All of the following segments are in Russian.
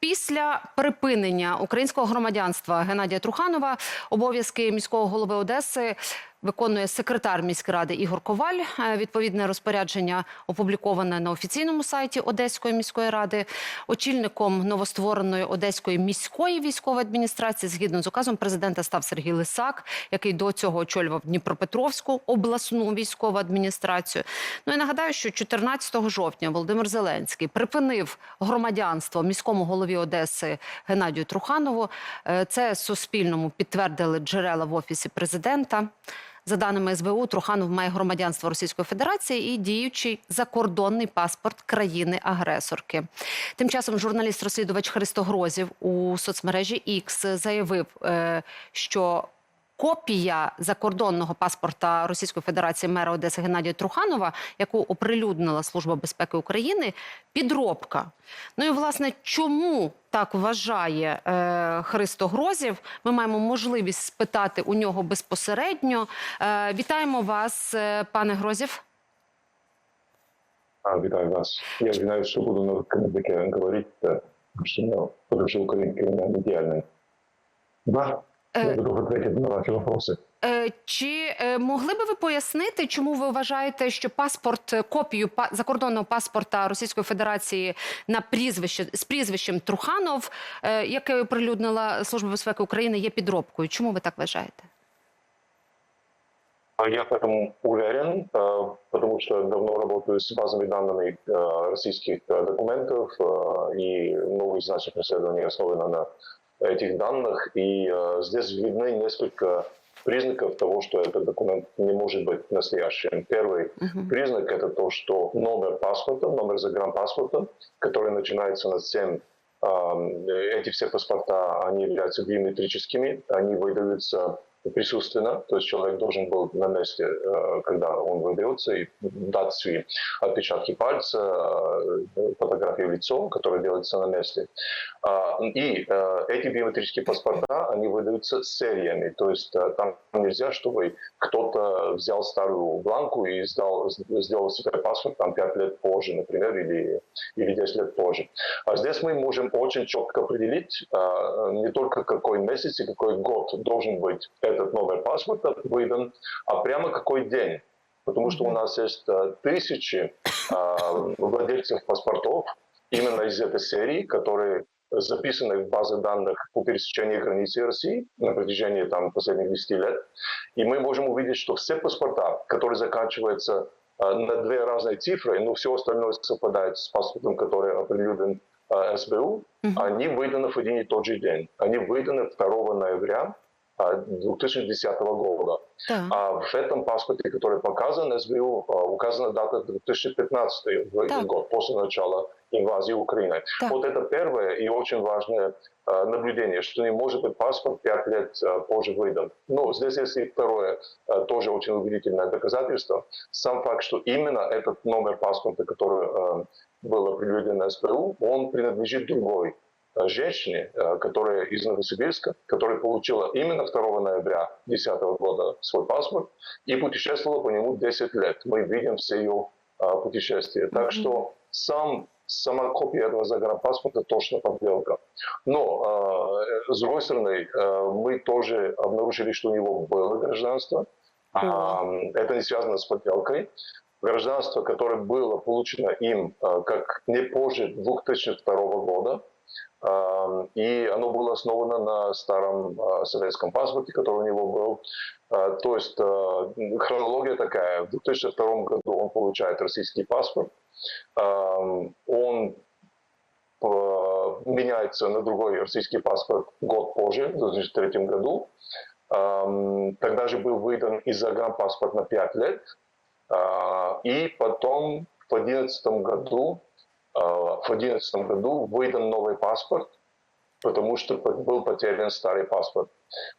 Після припинення українського громадянства Геннадія Труханова обов'язки міського голови Одеси виконує секретар міськради Ігор Коваль. Е, Відповідне розпорядження опубліковане на офіційному сайті Одеської міської ради. Очільником новоствореної Одеської міської військової адміністрації, згідно з указом президента, став Сергій Лисак, який до цього очолював Дніпропетровську обласну військову адміністрацію. Ну і нагадаю, що 14 жовтня Володимир Зеленський припинив громадянство міському голові Одеси Геннадію Труханову. Е, Це Суспільному підтвердили джерела в офісі президента. За даними СБУ, Труханов має громадянство Російської Федерації і діючий закордонний паспорт країни-агресорки. Тим часом журналіст-розслідувач Христо Грозів у соцмережі X заявив, е, що копія закордонного паспорта Російської Федерації мера Одеси Геннадія Труханова, яку оприлюднила Служба безпеки України, підробка. Ну і власне, чому так вважає е, Христо Грозів? Ми маємо можливість спитати у нього безпосередньо. Е, вітаємо вас, е, пане Грозів. А, вітаю вас. Я знаю, що буду на языке говорить, да, потому что ну, потому что украинский у меня не идеальный. Да, я Е, буду ответить на ваши вопросы. Е, Чи е, могли би ви пояснити, чому ви вважаєте, що паспорт, е, копію па- закордонного паспорта Російської Федерації на прізвище з прізвищем Труханов, е, яке оприлюднила Служба безпеки України, є підробкою? Чому ви так вважаєте? А Я в этом уверен, э, потому что давно работаю с базами данными э, российских э, документов, э, и много из наших расследований основано на этих данных. И э, здесь видны несколько признаков того, что этот документ не может быть настоящим. Первый Мгм. признак это то, что номер паспорта, номер загранпаспорта, который начинается на 7, эм, эти все паспорта, они являются биометрическими, они выдаются присутственно, то есть человек должен был на месте, э, когда он выдается, и дать свои отпечатки пальца, э, фотографии в лицо, которые делаются на месте. А, И э, эти биометрические паспорта, они выдаются сериями, то есть там нельзя, чтобы кто-то взял старую бланку и сдал, сделал себе паспорт там 5 лет позже, например, или, или 10 лет позже. А здесь мы можем очень четко определить не только какой месяц и какой год должен быть этот номер паспорта выдан, а прямо какой день. Потому что у нас есть а, тысячи а, владельцев паспортов именно из этой серии, которые записаны в базы данных по пересечению границы России на протяжении там, последних 10 лет. И мы можем увидеть, что все паспорта, которые заканчиваются э, на две разные цифры, но все остальное совпадает с паспортом, который определен э, СБУ, Мгм. они выданы в один и тот же день. Они выданы 2 ноября э, 2010 года. Так. А в этом паспорте, который показан СБУ, э, указана дата 2015 в- Так. год, после начала инвазии Украины. Так. Вот это первое и очень важное э, наблюдение, что не может быть паспорт 5 лет позже выдан. Но здесь есть и второе, тоже очень убедительное доказательство. Сам факт, что именно этот номер паспорта, который был определен на СПУ, он принадлежит другой женщине, э, которая из Новосибирска, которая получила именно 2 ноября 2010 года свой паспорт и путешествовала по нему 10 лет. Мы видим все ее э, путешествия. Так что сам, сама копия этого загранпаспорта точно подделка. Но, э, с другой стороны, э, мы тоже обнаружили, что у него было гражданство. А, Это не связано с подделкой. Гражданство, которое было получено им э, как не позже 2002 года, э, и оно было основано на старом э, советском паспорте, который у него был. Э, То есть э, хронология такая. В 2002 году он получает российский паспорт. Он меняется на другой российский паспорт год позже, в 2003 году. Тогда же был выдан и загранпаспорт на 5 лет. А, И потом в 2011 году, в 2011 году выдан новый паспорт, потому что был потерян старый паспорт.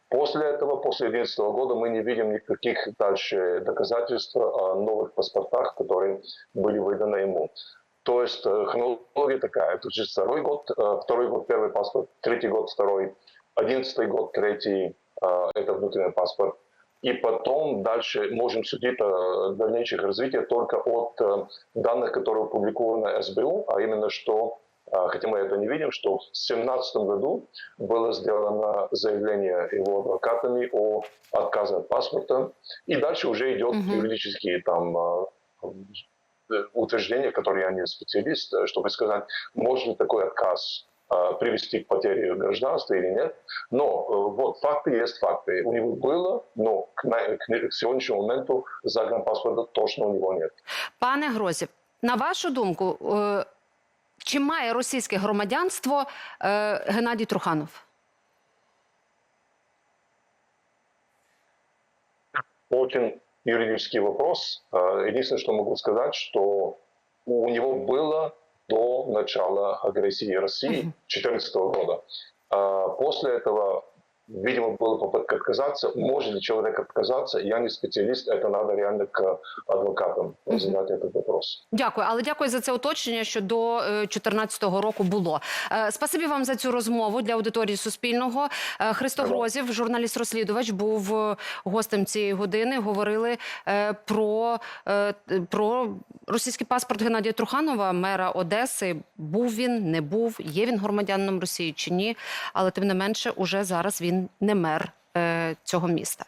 После этого, после 2011 года, мы не видим никаких дальше доказательств о новых паспортах, которые были выданы ему. То есть э, хронология такая. Это же второй год, э, второй год первый паспорт, третий год второй, одиннадцатый год третий, э, это внутренний паспорт. И потом дальше можем судить о дальнейших развитии только от э, данных, которые опубликованы СБУ, а именно что А, Хотя мы это не видим, что в 2017 году было сделано заявление его адвокатами о отказе от паспорта, и дальше уже идет Мгм. юридические там э, утверждения, которые я не специалист, э, чтобы сказать, может ли такой отказ привести к потере гражданства или нет. Но э, вот факты есть факты. У него было, но к, на- к не- к сегодняшнему моменту загранпаспорта точно у него нет. Пане Грозів, на вашу думку, е, чи має російське громадянство е, Геннадій Труханов? Очень юридический вопрос. А, Единственное, что могу сказать, что у него было до начала агрессии России 2014 года. А После этого, видимо, была попытка отказаться. Может ли человек отказаться? Я не специалист, это надо реально к адвокатам задать этот вопрос. Дякую, але дякую за це уточнення, що до 2014 року було. Е, Спасибі вам за цю розмову для аудиторії Суспільного. Е, Христо Ага. Грозів, журналіст-розслідувач, був е, гостем цієї години. Говорили е, про, е, про російський паспорт Геннадія Труханова, мера Одеси. Був він, не був, є він громадянином Росії чи ні. Але тим не менше, уже зараз він Не мер цього міста.